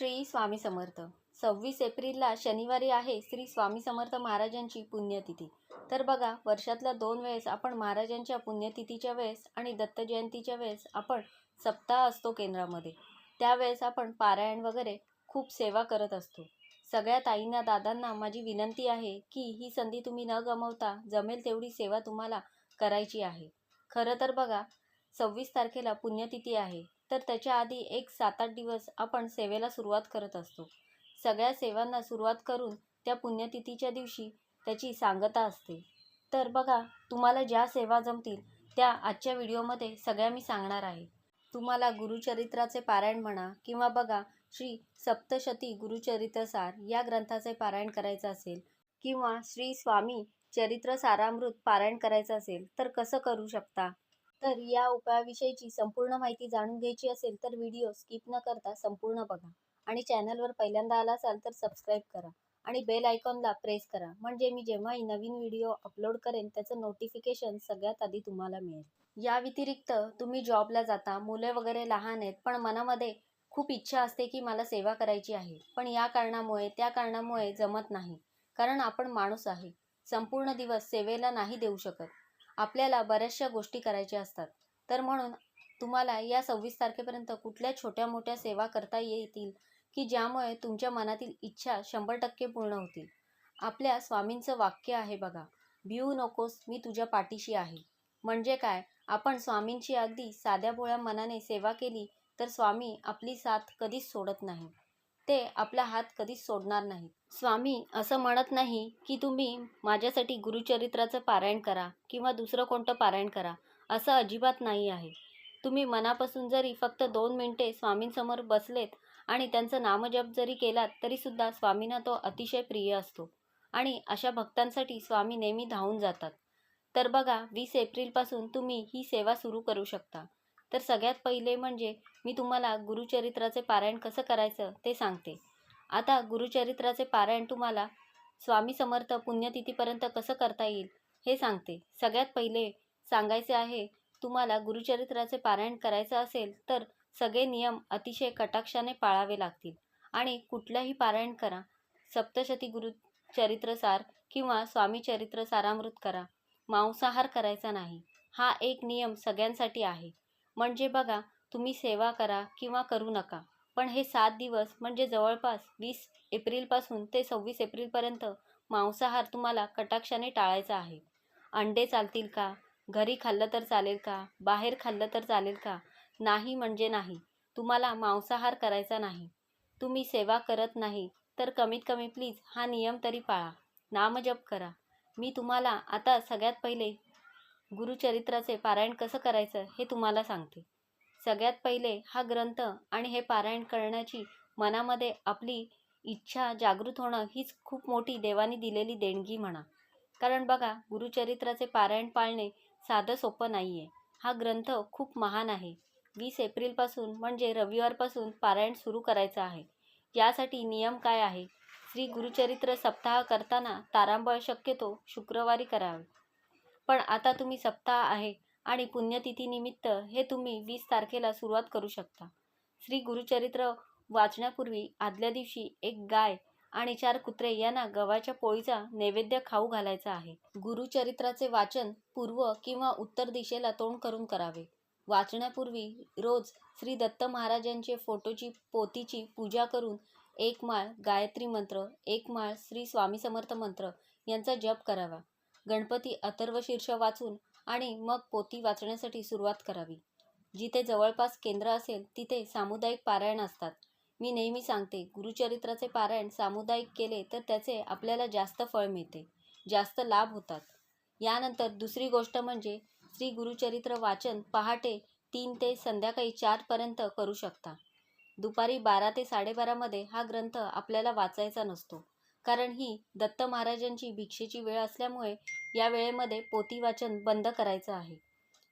श्री स्वामी समर्थ. सव्वीस एप्रिलला शनिवारी आहे श्री स्वामी समर्थ महाराजांची पुण्यतिथी. तर बघा वर्षातल्या दोन वेळेस आपण महाराजांच्या पुण्यतिथीच्या वेळेस आणि दत्त जयंतीच्या वेळेस आपण सप्ताह असतो केंद्रामध्ये. त्यावेळेस आपण पारायण वगैरे खूप सेवा करत असतो. सगळ्या ताईंना दादांना माझी विनंती आहे की ही संधी तुम्ही न गमावता जमेल तेवढी सेवा तुम्हाला करायची आहे. खरं तर बघा सव्वीस तारखेला पुण्यतिथी आहे. तर त्याच्या आधी एक सात आठ दिवस आपण सेवेला सुरुवात करत असतो. सगळ्या सेवांना सुरुवात करून त्या पुण्यतिथीच्या दिवशी त्याची सांगता असते. तर बघा तुम्हाला ज्या सेवा जमतील त्या आजच्या व्हिडिओमध्ये सगळ्या मी सांगणार आहे. तुम्हाला गुरुचरित्राचे पारायण म्हणा किंवा बघा श्री सप्तशती गुरुचरित्रसार या ग्रंथाचे पारायण करायचं असेल किंवा श्री स्वामी चरित्र सारामृत पारायण करायचं असेल तर कसं करू शकता? तर या उपायाविषयीची संपूर्ण माहिती जाणून घ्यायची असेल तर व्हिडिओ स्किप न करता संपूर्ण बघा. आणि चॅनलवर पहिल्यांदा आला असाल तर सबस्क्राईब करा आणि बेल आयकॉनला प्रेस करा. म्हणजे मी जेव्हाही नवीन व्हिडिओ अपलोड करेन त्याचं नोटिफिकेशन सगळ्यात आधी तुम्हाला मिळेल. या व्यतिरिक्त तुम्ही जॉबला जाता मुले वगैरे लहान आहेत पण मनामध्ये खूप इच्छा असते की मला सेवा करायची आहे. पण या कारणामुळे त्या कारणामुळे जमत नाही. कारण आपण माणूस आहे. संपूर्ण दिवस सेवेला नाही देऊ शकत. आपल्याला बऱ्याचशा गोष्टी करायच्या असतात. तर म्हणून तुम्हाला या सव्वीस तारखेपर्यंत कुठल्या छोट्या मोठ्या सेवा करता येतील? की ज्यामुळे तुमच्या मनातील इच्छा शंभर टक्के पूर्ण होतील? आपल्या स्वामींचं वाक्य आहे बघा भिवू नकोस मी तुझ्या पाठीशी आहे. म्हणजे काय? आपण स्वामींची अगदी साध्या भोळ्या मनाने सेवा केली तर स्वामी आपली साथ कधीच सोडत नाही. ते आपला हात कधीच सोडणार नाहीत. स्वामी असं म्हणत नाही की तुम्ही माझ्यासाठी गुरुचरित्राचं पारायण करा किंवा दुसरं कोणतं पारायण करा असं अजिबात नाही आहे. तुम्ही मनापासून जरी फक्त दोन मिनटे स्वामींसमोर बसलेत आणि त्यांचं नामजप जरी केलात तरीसुद्धा स्वामींना तो अतिशय प्रिय असतो. आणि अशा भक्तांसाठी स्वामी नेहमी धावून जातात. तर बघा वीस एप्रिलपासून तुम्ही ही सेवा सुरू करू शकता. तर सगळ्यात पहिले म्हणजे मी तुम्हाला गुरुचरित्राचे पारायण कसं करायचं ते सांगते. आता गुरुचरित्राचे पारायण तुम्हाला स्वामी समर्थ पुण्यतिथीपर्यंत कसं करता येईल हे सांगते. सगळ्यात पहिले सांगायचे आहे तुम्हाला गुरुचरित्राचे पारायण करायचं असेल तर सगळे नियम अतिशय कटाक्षाने पाळावे लागतील. आणि कुठलंही पारायण करा. सप्तशती गुरुचरित्रसार किंवा स्वामी चरित्र सारामृत करा. मांसाहार करायचा नाही. हा एक नियम सगळ्यांसाठी आहे. म्हणजे बघा तुम्ही सेवा करा किंवा करू नका. पण हे सात दिवस म्हणजे जवळपास वीस एप्रिलपासून ते सव्वीस एप्रिलपर्यंत मांसाहार तुम्हाला कटाक्षाने टाळायचा आहे. अंडे चालतील का? घरी खाल्लं तर चालेल का? बाहेर खाल्लं तर चालेल का? नाही म्हणजे नाही. तुम्हाला मांसाहार करायचा नाही. तुम्ही सेवा करत नाही तर कमीत कमी प्लीज हा नियम तरी पाळा. नामजप करा. मी तुम्हाला आता सगळ्यात पहिले गुरुचरित्राचे पारायण कसं करायचं हे तुम्हाला सांगते. सगळ्यात पहिले हा ग्रंथ आणि हे पारायण करण्याची मनामध्ये आपली इच्छा जागृत होणं हीच खूप मोठी देवानी दिलेली देणगी म्हणा. कारण बघा गुरुचरित्राचे पारायण पाळणे साधं सोपं नाही आहे हा ग्रंथ खूप महान आहे. वीस एप्रिलपासून म्हणजे रविवारपासून पारायण सुरू करायचं आहे. यासाठी नियम काय आहे? श्री गुरुचरित्र सप्ताह करताना तारांबळ शक्यतो शुक्रवारी करावे. पण आता तुम्ही सप्ताह आहे आणि पुण्यतिथीनिमित्त हे तुम्ही वीस तारखेला सुरुवात करू शकता. श्री गुरुचरित्र वाचण्यापूर्वी आदल्या दिवशी एक गाय आणि चार कुत्रे यांना गव्हाच्या पोळीचा नैवेद्य खाऊ घालायचा आहे. गुरुचरित्राचे वाचन पूर्व किंवा उत्तर दिशेला तोंड करून करावे. वाचण्यापूर्वी रोज श्री दत्त महाराजांचे फोटोची पोतीची पूजा करून एक माळ गायत्री मंत्र एक माळ श्री स्वामी समर्थ मंत्र यांचा जप करावा. गणपती अथर्वशीर्ष वाचून आणि मग पोती वाचण्यासाठी सुरुवात करावी. जिथे जवळपास केंद्र असेल तिथे सामुदायिक पारायण असतात. मी नेहमी सांगते गुरुचरित्राचे पारायण सामुदायिक केले तर त्याचे आपल्याला जास्त फळ मिळते जास्त लाभ होतात. यानंतर दुसरी गोष्ट म्हणजे श्री गुरुचरित्र वाचन पहाटे तीन ते संध्याकाळी चारपर्यंत करू शकता. दुपारी बारा ते साडेबारामध्ये हा ग्रंथ आपल्याला वाचायचा नसतो. कारण ही दत्त महाराजांची भिक्षेची वेळ असल्यामुळे या वेळेमध्ये पोती वाचन बंद करायचं आहे.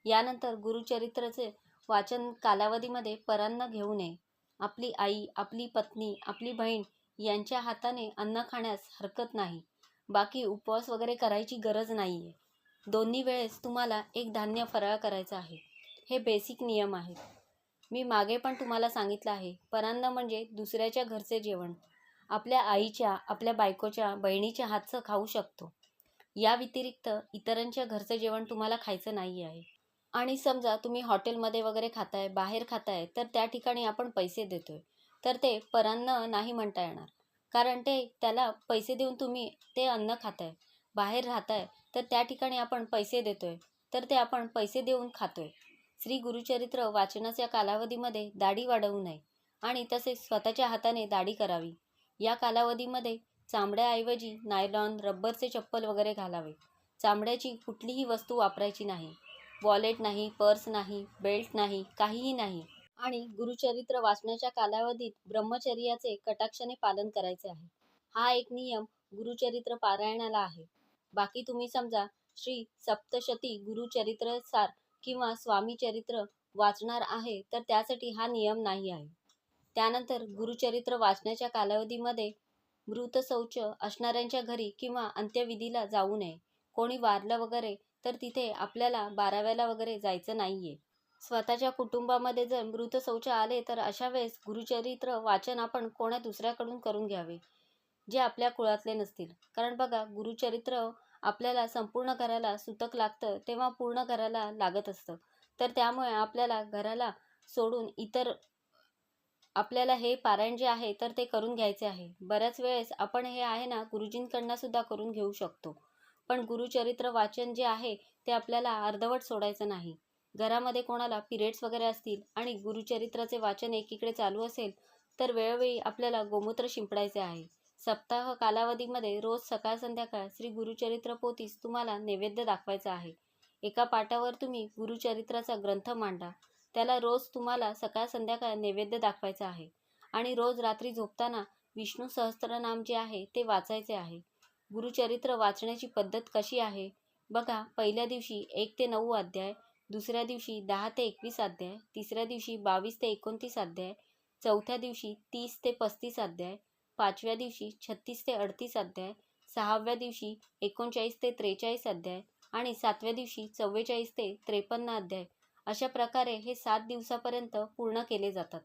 यानंतर गुरुचरित्राचे वाचन कालावधीमध्ये परांना घेऊ नये. आपली आई आपली पत्नी आपली बहीण यांच्या हाताने अन्न खाण्यास हरकत नाही. बाकी उपवास वगैरे करायची गरज नाही आहे दोन्ही वेळेस तुम्हाला एक धान्य फराळ करायचा आहे. हे बेसिक नियम आहेत. मी मागे पण तुम्हाला सांगितलं आहे. परान्न म्हणजे दुसऱ्याच्या घरचे जेवण. आपल्या आईच्या आपल्या बायकोच्या बहिणीच्या हातचं खाऊ शकतो. या व्यतिरिक्त इतरांच्या घरचं जेवण तुम्हाला खायचं नाही आहे आणि समजा तुम्ही हॉटेलमध्ये वगैरे खाताय बाहेर खाताय तर त्या ठिकाणी आपण पैसे देतोय. तर ते परान्न नाही म्हणता येणार. कारण ते त्याला पैसे देऊन तुम्ही ते अन्न खाताय बाहेर राहताय तर त्या ठिकाणी आपण पैसे देतोय तर ते आपण पैसे देऊन खातोय. श्री गुरुचरित्र वाचनाच्या कालावधीमध्ये दाढी वाढवू नये आणि तसेच स्वतःच्या हाताने दाढी करावी. या कालावधीमध्ये चामड्याऐवजी नायलॉन रब्बरचे चप्पल वगैरे घालावे. चामड्याची कुठलीही वस्तू वापरायची नाही. वॉलेट नाही पर्स नाही बेल्ट नाही काहीही नाही. आणि गुरुचरित्र वाचण्याच्या कालावधीत ब्रह्मचर्याचे कटाक्षाने पालन करायचे आहे. हा एक नियम गुरुचरित्र पारायणाला आहे. बाकी तुम्ही समजा श्री सप्तशती गुरुचरित्र सार किंवा स्वामीचरित्र वाचणार आहे तर त्यासाठी हा नियम नाही आहे. त्यानंतर गुरुचरित्र वाचण्याच्या कालावधीमध्ये मृत शौच असणाऱ्यांच्या घरी किंवा अंत्यविधीला जाऊ नये. कोणी वारलं वगैरे तर तिथे आपल्याला बाराव्याला वगैरे जायचं नाहीये. स्वतःच्या कुटुंबामध्ये जर मृत शौच आले तर अशा वेळेस गुरुचरित्र वाचन आपण कोणा दुसऱ्याकडून करून घ्यावे? जे आपल्या कुळातले नसतील. कारण बघा गुरुचरित्र आपल्याला संपूर्ण घराला सुतक लागतं तेव्हा पूर्ण घराला लागत असतं. तर त्यामुळे आपल्याला घराला सोडून इतर आपल्याला हे पारायण जे आहे तर ते करून घ्यायचे आहे. बऱ्याच वेळेस आपण हे आहे ना गुरुजींकडनं सुद्धा करून घेऊ शकतो. पण गुरुचरित्र वाचन जे आहे ते आपल्याला अर्धवट सोडायचं नाही. घरामध्ये कोणाला पिरियड्स वगैरे असतील आणि गुरुचरित्राचे वाचन एकीकडे चालू असेल तर वेळोवेळी आपल्याला गोमूत्र शिंपडायचे आहे. सप्ताह कालावधीमध्ये रोज सकाळ संध्याकाळ श्री गुरुचरित्र पोतीस तुम्हाला नैवेद्य दाखवायचा आहे. एका पाटावर तुम्ही गुरुचरित्राचा ग्रंथ मांडा. त्याला रोज तुम्हाला सकाळ संध्याकाळ नैवेद्य दाखवायचा आहे. आणि रोज रात्री झोपताना विष्णू सहस्त्रनाम जे आहे ते वाचायचे आहे. गुरुचरित्र वाचण्याची पद्धत कशी आहे? बघा पहिल्या दिवशी एक ते नऊ अध्याय दुसऱ्या दिवशी दहा ते एकवीस अध्याय तिसऱ्या दिवशी बावीस ते एकोणतीस अध्याय चौथ्या दिवशी तीस ते पस्तीस अध्याय पाचव्या दिवशी छत्तीस ते अडतीस अध्याय सहाव्या दिवशी एकोणचाळीस ते त्रेचाळीस अध्याय आणि सातव्या दिवशी चव्वेचाळीस ते त्रेपन्न अध्याय अशा प्रकारे हे सात दिवसापर्यंत पूर्ण केले जातात.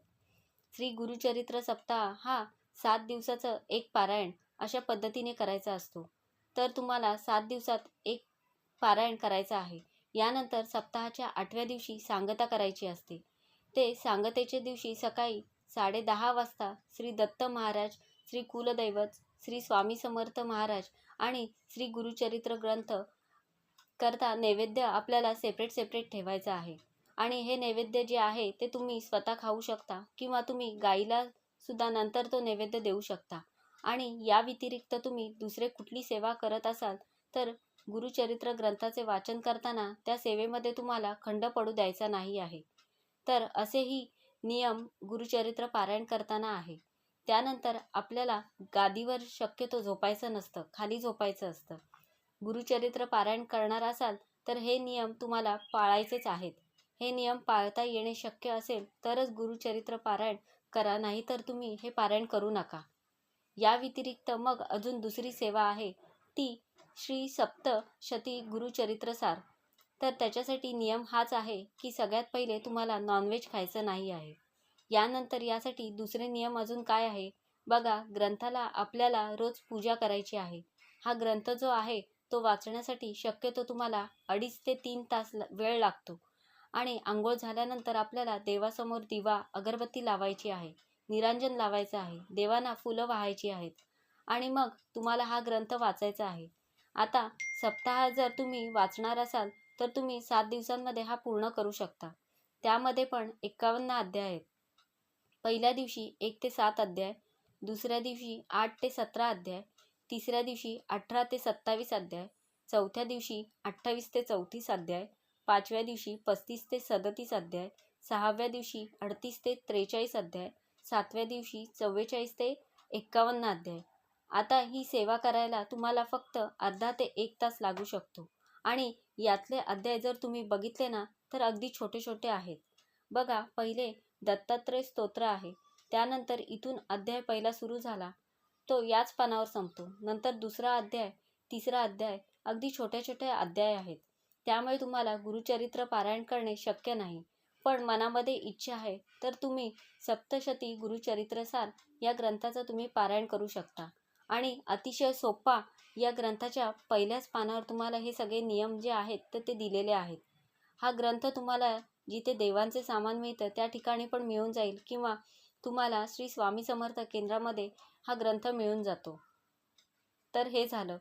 श्री गुरुचरित्र सप्ताह हा सात दिवसाचं एक पारायण अशा पद्धतीने करायचा असतो. तर तुम्हाला सात दिवसात एक पारायण करायचं आहे. यानंतर सप्ताहाच्या आठव्या दिवशी सांगता करायची असते. ते सांगतेच्या दिवशी सकाळी साडे दहा वाजता श्री दत्त महाराज श्री कुलदैवत श्री स्वामी समर्थ महाराज आणि श्री गुरुचरित्र ग्रंथ करता नैवेद्य आपल्याला सेपरेट सेपरेट ठेवायचा आहे. आणि हे नैवेद्य जे आहे ते तुम्ही स्वतः खाऊ शकता किंवा तुम्ही गाईला सुद्धा नंतर तो नैवेद्य देऊ शकता. आणि या व्यतिरिक्त तुम्ही दुसरे कुठली सेवा करत असाल तर गुरुचरित्र ग्रंथाचे वाचन करताना त्या सेवेमध्ये तुम्हाला खंड पडू द्यायचा नाही आहे. तर असेही नियम गुरुचरित्र पारायण करताना आहे. त्यानंतर आपल्याला गादीवर शक्यतो झोपायचं नसतं खाली झोपायचं असतं. गुरुचरित्र पारायण करणार असाल तर हे नियम तुम्हाला पाळायचेच आहेत. हे नियम पाळता येणे शक्य असेल तरच गुरुचरित्र पारायण करा नाही तर तुम्ही हे पारायण करू नका. या व्यतिरिक्त मग अजून दुसरी सेवा आहे ती श्री सप्तशती गुरुचरित्रसार तर त्याच्यासाठी नियम हाच आहे की सगळ्यात पहिले तुम्हाला नॉनव्हेज खायचं नाही आहे. यानंतर यासाठी दुसरे नियम अजून काय आहे? बघा ग्रंथाला आपल्याला रोज पूजा करायची आहे. हा ग्रंथ जो आहे तो वाचण्यासाठी शक्यतो तुम्हाला अडीच ते तीन तास वेळ लागतो. आणि आंघोळ झाल्यानंतर आपल्याला देवासमोर दिवा अगरबत्ती लावायची आहे. निरांजन लावायचं आहे. देवांना फुलं वाहायची आहेत. आणि मग तुम्हाला हा ग्रंथ वाचायचा आहे. आता सप्ताह जर तुम्ही वाचणार असाल तर तुम्ही सात दिवसांमध्ये हा पूर्ण करू शकता. त्यामध्ये पण एक्कावन्न अध्याय आहेत. पहिल्या दिवशी एक ते सात अध्याय दुसऱ्या दिवशी आठ ते सतरा अध्याय तिसऱ्या दिवशी अठरा ते सत्तावीस अध्याय चौथ्या दिवशी अठ्ठावीस ते चौतीस अध्याय पाचव्या दिवशी पस्तीस ते सदतीस अध्याय सहाव्या दिवशी अडतीस ते त्रेचाळीस अध्याय सातव्या दिवशी चव्वेचाळीस ते एक्कावन्न अध्याय. आता ही सेवा करायला तुम्हाला फक्त अर्धा ते एक तास लागू शकतो. आणि यातले अध्याय जर तुम्ही बघितले ना तर अगदी छोटे छोटे आहेत. बघा पहिले दत्तात्रय स्तोत्र आहे. त्यानंतर इथून अध्याय पहिला सुरू झाला. तो याच पानावर संपतो. नंतर दुसरा अध्याय तिसरा अध्याय अगदी छोटे छोटे अध्याय आहेत. त्यामुळे तुम्हाला गुरुचरित्र पारायण करणे शक्य नाही. पण मनामध्ये इच्छा आहे तर तुम्ही सप्तशती गुरुचरित्रसार या ग्रंथाचं तुम्ही पारायण करू शकता. आणि अतिशय सोपा या ग्रंथाच्या पहिल्याच पानावर तुम्हाला हे सगळे नियम जे आहेत तर ते दिलेले आहेत. हा ग्रंथ तुम्हाला जिथे देवांचे सामान मिळतं त्या ठिकाणी पण मिळून जाईल किंवा तुम्हाला श्री स्वामी समर्थ केंद्रामध्ये हा ग्रंथ मिळून जातो. तर हे झालं.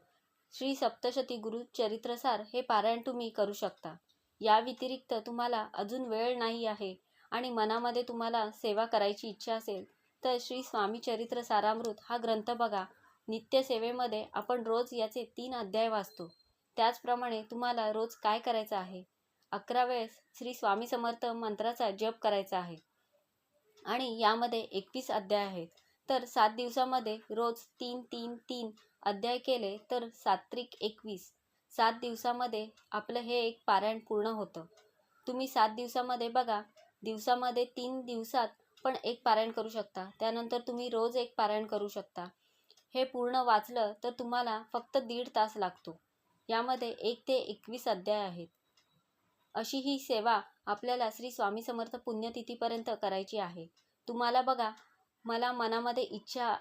श्री सप्तशती गुरु चरित्रसार हे पारायण तुम्ही करू शकता. या व्यतिरिक्त तुम्हाला अजून वेळ नाही आहे आणि मनामध्ये तुम्हाला सेवा करायची इच्छा असेल तर श्री स्वामी चरित्र सारामृत हा ग्रंथ बघा. नित्यसेवेमध्ये आपण रोज याचे तीन अध्याय वाचतो. त्याचप्रमाणे तुम्हाला रोज काय करायचं आहे? अकरा वेळेस श्री स्वामी समर्थ मंत्राचा जप करायचा आहे. आणि यामध्ये एकवीस अध्याय आहेत. तर सात दिवसामध्ये रोज तीन तीन तीन अध्याय केले तर सात्विक एकवीस. सात दिवसामध्ये आपलं हे एक पारायण पूर्ण होतं. तुम्ही सात दिवसामध्ये बघा दिवसामध्ये तीन दिवसात पण एक पारायण करू शकता. त्यानंतर तुम्ही रोज एक पारायण करू शकता. हे पूर्ण वाचलं तर तुम्हाला फक्त दीड तास लागतो. यामध्ये एक ते एकवीस अध्याय आहेत. अशी ही सेवा आपल्याला श्री स्वामी समर्थ पुण्यतिथीपर्यंत करायची आहे. तुम्हाला बघा मला मनामध्ये इच्छा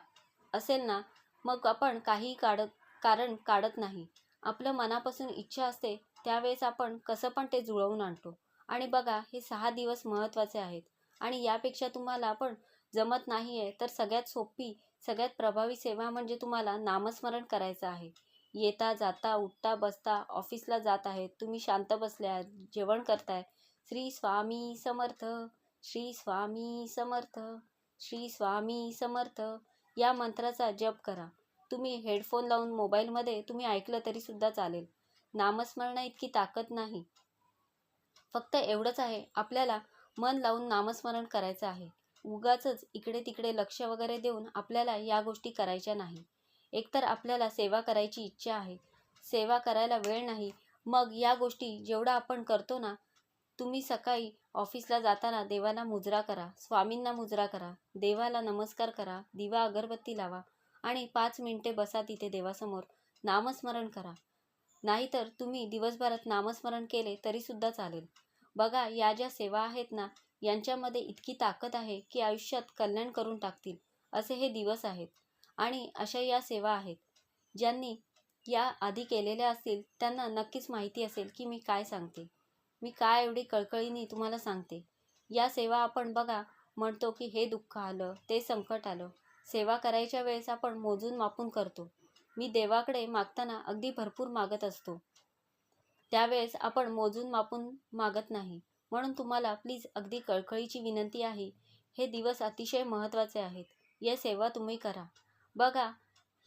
असेल ना मग आपण काही काढत कारण काढत नाही. आपलं मनापासून इच्छा असते त्यावेळेस आपण कसं पण ते जुळवून आणतो. आणि बघा हे सहा दिवस महत्त्वाचे आहेत. आणि यापेक्षा तुम्हाला पण जमत नाही आहे तर सगळ्यात सोपी सगळ्यात प्रभावी सेवा म्हणजे तुम्हाला नामस्मरण करायचं आहे. येता जाता उठता बसता ऑफिसला जात आहेत तुम्ही शांत बसल्या जेवण करताय. श्री स्वामी समर्थ श्री स्वामी समर्थ श्री स्वामी समर्थ. या मंत्राचा जप करा. तुम्ही हेडफोन लावून मोबाईलमध्ये तुम्ही ऐकलं तरीसुद्धा चालेल. नामस्मरणा इतकी ताकद नाही. फक्त एवढंच आहे आपल्याला मन लावून नामस्मरण करायचं आहे. उगाच इकडे तिकडे लक्ष वगैरे देऊन आपल्याला या गोष्टी करायच्या नाही. एकतर आपल्याला सेवा करायची इच्छा आहे. सेवा करायला वेळ नाही. मग या गोष्टी जेवढा आपण करतो ना तुम्ही सकाळी ऑफिसला जाताना देवाला मुजरा करा स्वामींना मुजरा करा देवाला नमस्कार करा दिवा अगरबत्ती लावा आणि पाच मिनिटे बसा तिथे देवासमोर नामस्मरण करा. नाहीतर तुम्ही दिवसभरात नामस्मरण केले तरीसुद्धा चालेल. बघा या ज्या सेवा आहेत ना यांच्यामध्ये इतकी ताकद आहे की आयुष्यात कल्याण करून टाकतील असे हे दिवस आहेत. आणि अशा या सेवा आहेत. ज्यांनी या आधी केलेल्या असतील त्यांना नक्कीच माहिती असेल की मी काय सांगते. मी काय एवढी कळकळीने तुम्हाला सांगते. या सेवा आपण बघा म्हणतो की हे दुःख आलं ते संकट आलं. सेवा करायच्या वेळेस आपण मोजून मापून करतो. मी देवाकडे मागताना अगदी भरपूर मागत असतो. त्यावेळेस आपण मोजून मापून मागत नाही. म्हणून तुम्हाला प्लीज अगदी कळकळीची विनंती आहे. हे दिवस अतिशय महत्त्वाचे आहेत. या सेवा तुम्ही करा. बघा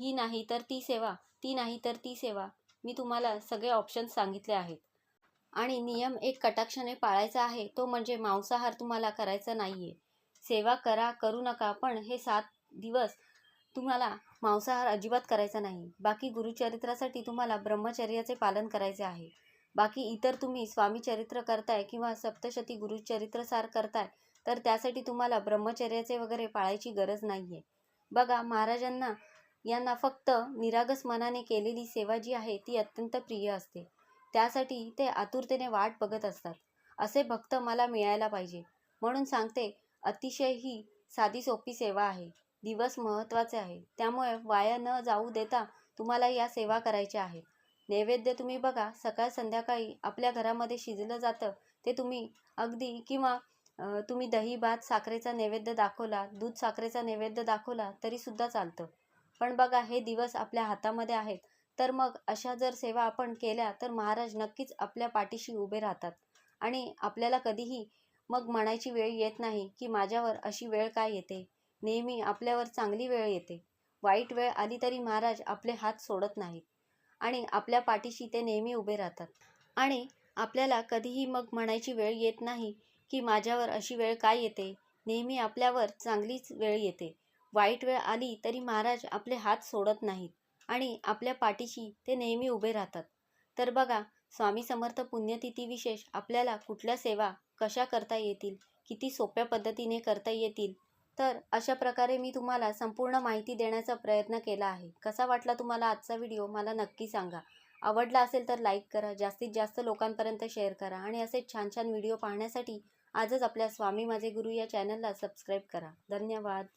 ही नाही तर ती सेवा ती नाही तर ती सेवा. मी तुम्हाला सगळे ऑप्शन्स सांगितले आहेत. आणि नियम एक कटाक्षाने पाळायचा आहे तो म्हणजे मांसाहार तुम्हाला करायचा नाही आहे सेवा करा करू नका पण हे सात दिवस तुम्हाला मांसाहार अजिबात करायचा नाही. बाकी गुरुचरित्रासाठी तुम्हाला ब्रह्मचर्याचे पालन करायचे आहे. बाकी इतर तुम्ही स्वामी चरित्र करताय किंवा सप्तशती गुरुचरित्रसार करताय तर त्यासाठी तुम्हाला ब्रह्मचर्याचे वगैरे पाळायची गरज नाही आहे बघा महाराजांना यांना फक्त निरागस मनाने केलेली सेवा जी आहे ती अत्यंत प्रिय असते. त्यासाठी ते आतुरतेने वाट बघत असतात. असे भक्त मला मिळायला पाहिजे. म्हणून सांगते अतिशय ही साधी सोपी सेवा आहे. दिवस महत्त्वाचे आहे. त्यामुळे वाया न जाऊ देता तुम्हाला या सेवा करायच्या आहेत. नैवेद्य तुम्ही बघा. सकाळ संध्याकाळी आपल्या घरामध्ये शिजलं जातं. ते तुम्ही अगदी किंवा तुम्ही दही भात साखरेचा नैवेद्य दाखवला दूध साखरेचा नैवेद्य दाखवला तरीसुद्धा चालतं. पण बघा हे दिवस आपल्या हातामध्ये आहेत. तर मग अशा जर सेवा आपण केल्या तर महाराज नक्कीच आपल्या पाठीशी उभे राहतात. आणि आपल्याला कधीही मग म्हणायची वेळ येत नाही की माझ्यावर अशी वेळ काय येते? नेहमी आपल्यावर चांगली वेळ येते. वाईट वेळ आली तरी महाराज आपले हात सोडत नाहीत. आणि आपल्या पाठीशी ते नेहमी उभे राहतात. आणि आपल्याला कधीही मग म्हणायची वेळ येत नाही की माझ्यावर अशी वेळ काय येते? नेहमी आपल्यावर चांगलीच वेळ येते. वाईट वेळ आली तरी महाराज आपले हात सोडत नाहीत. आणि आपल्या पाठीशी ते नेहमी उभे राहतात. तर बघा स्वामी समर्थ पुण्यतिथी विशेष आपल्याला कुठल्या सेवा कशा करता येतील किती सोप्या पद्धतीने करता येतील? तर अशा प्रकारे मी तुम्हाला संपूर्ण माहिती देण्याचा प्रयत्न केला आहे. कसा वाटला तुम्हाला आजचा व्हिडिओ मला नक्की सांगा. आवडला असेल तर लाईक करा जास्तीत जास्त लोकांपर्यंत शेअर करा आणि असे छान छान व्हिडिओ पाहण्यासाठी आजच आपल्या स्वामी माझे गुरु या चॅनलला सबस्क्राईब करा. धन्यवाद.